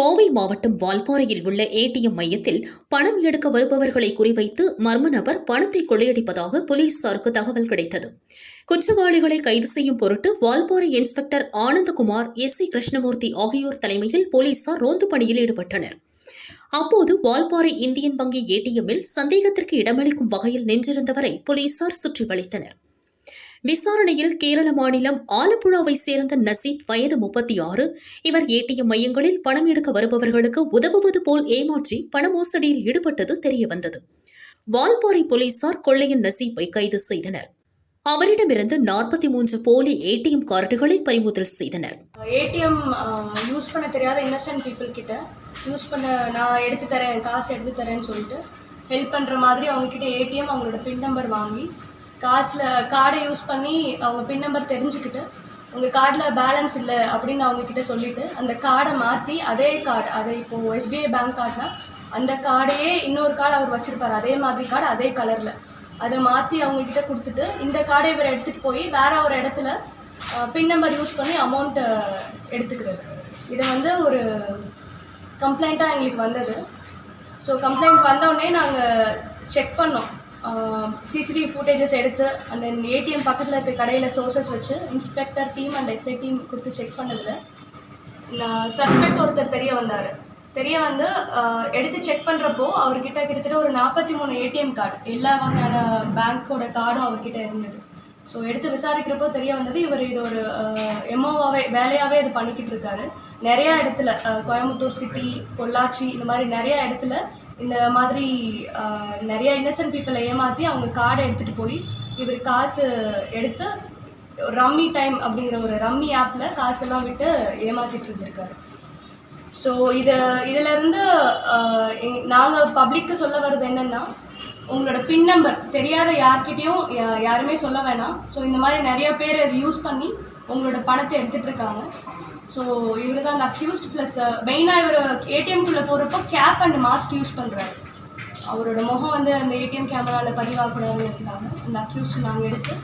கோவை மாவட்டம் வால்பாறையில் உள்ள ஏடிஎம் மையத்தில் பணம் எடுக்க வருபவர்களை குறிவைத்து மர்ம நபர் பணத்தை கொள்ளையடிப்பதாக போலீசாருக்கு தகவல் கிடைத்தது. குற்றவாளிகளை கைது செய்யும் பொருட்டு Valparai inspector Anandakumar S. C. Krishnamoorthy ஆகியோர் தலைமையில் போலீசார் ரோந்து பணியில் ஈடுபட்டனர். அப்போது வால்பாறை இந்தியன் வங்கி ஏடிஎம்மில் சந்தேகத்திற்கு இடமளிக்கும் வகையில் நின்றிருந்தவரை போலீசார் சுற்றி வளைத்தனர் விசாரணையில் கேரள மாநிலம் ஆலப்புழாவை சேர்ந்த நசீப் வயது முப்பத்தி ஆறு இவர் ஏடிஎம் மையங்களில் பணம் எடுக்க வருபவர்களுக்கு உதவுவது போல் ஏமாற்றி பண மோசடியில் ஈடுபட்டது தெரியவந்தது. வால்பாறை போலீசார் கொள்ளையின் நசீப்பை கைது செய்தனர். அவரிடமிருந்து நாற்பத்தி மூன்று போலி ஏடிஎம் கார்டுகளை பறிமுதல் செய்தனர். ஏடிஎம் யூஸ் பண்ண தெரியாத இன்னசென்ட் பீப்புள் கிட்ட யூஸ் பண்ண நான் எடுத்து தரேன் காசு எடுத்து தரேன்னு சொல்லிட்டு ஹெல்ப் பண்ணுற மாதிரி அவங்கக்கிட்ட ஏடிஎம் அவங்களோட பின் நம்பர் வாங்கி காசில் கார்டை யூஸ் பண்ணி அவங்க பின் நம்பர் தெரிஞ்சுக்கிட்டு உங்கள் கார்டில் பேலன்ஸ் இல்லை அப்படின்னு அவங்கக்கிட்ட சொல்லிவிட்டு அந்த கார்டை மாற்றி அதே கார்டு அதை இப்போது எஸ்பிஐ பேங்க் கார்டுனா அந்த கார்டையே இன்னொரு கார்டு அவர் வச்சுருப்பார். அதே மாதிரி கார்டு அதே கலரில் அதை மாற்றி அவங்கக்கிட்ட கொடுத்துட்டு இந்த கார்டை இவர் எடுத்துகிட்டு போய் வேற ஒரு இடத்துல பின் நம்பர் யூஸ் பண்ணி அமௌண்ட்டை எடுத்துக்கிறது. இது வந்து ஒரு கம்ப்ளைண்ட்டாக எங்களுக்கு வந்தது. ஸோ கம்ப்ளைண்ட் வந்தோடனே நாங்கள் செக் பண்ணோம். சிசிடிவி ஃபுட்டேஜஸ் எடுத்து அண்ட் தென் ஏடிஎம் பக்கத்தில் இருக்க கடையில் சோர்சஸ் வச்சு inspector team and SI team கொடுத்து செக் பண்ணதில் சஸ்பெக்ட் ஒருத்தர் தெரிய வந்தார். தெரிய வந்து எடுத்து செக் பண்ணுறப்போ அவர்கிட்ட கிட்டத்தட்ட ஒரு நாற்பத்தி மூணு ஏடிஎம் கார்டு எல்லா வகையான பேங்க்கோட கார்டும் அவர்கிட்ட இருந்தது. ஸோ எடுத்து விசாரிக்கிறப்போ தெரிய வந்தது இவர் இது ஒரு எம்ஓவாவே வேலையாகவே இது பண்ணிக்கிட்டு இருக்காரு. நிறையா இடத்துல கோயம்புத்தூர் சிட்டி பொள்ளாச்சி இந்த மாதிரி நிறையா இடத்துல இந்த மாதிரி நிறைய இன்னசென்ட் பீப்புளை ஏமாற்றி அவங்க கார்டை எடுத்துகிட்டு போய் இவர் காசு எடுத்து ரம்மி டைம் அப்படிங்கிற ஒரு ரம்மி ஆப்பில் காசெல்லாம் விட்டு ஏமாத்திட்டு இருந்திருக்காரு. ஸோ இது இதுலேருந்து நாங்கள் பப்ளிக்கு சொல்ல வர்றது என்னென்னா உங்களோட பின் நம்பர் தெரியாத யார்கிட்டயும் யாருமே சொல்ல வேணாம். ஸோ இந்த மாதிரி நிறைய பேர் அது யூஸ் பண்ணி உங்களோட பணத்தை எடுத்துகிட்டு இருக்காங்க. ஸோ இவர் தான் அந்த அக்யூஸ்ட் ப்ளஸ் மெயினாக இவர் ஏடிஎம்குள்ளே போகிறப்போ கேப் அண்ட் மாஸ்க் யூஸ் பண்ணுறாரு அவரோட முகம் வந்து அந்த ஏடிஎம் கேமராவில் பதிவாகக்கூடாதுன்னு இருக்கிறாங்க அந்த அக்யூஸ்ட் நாங்கள் எடுத்து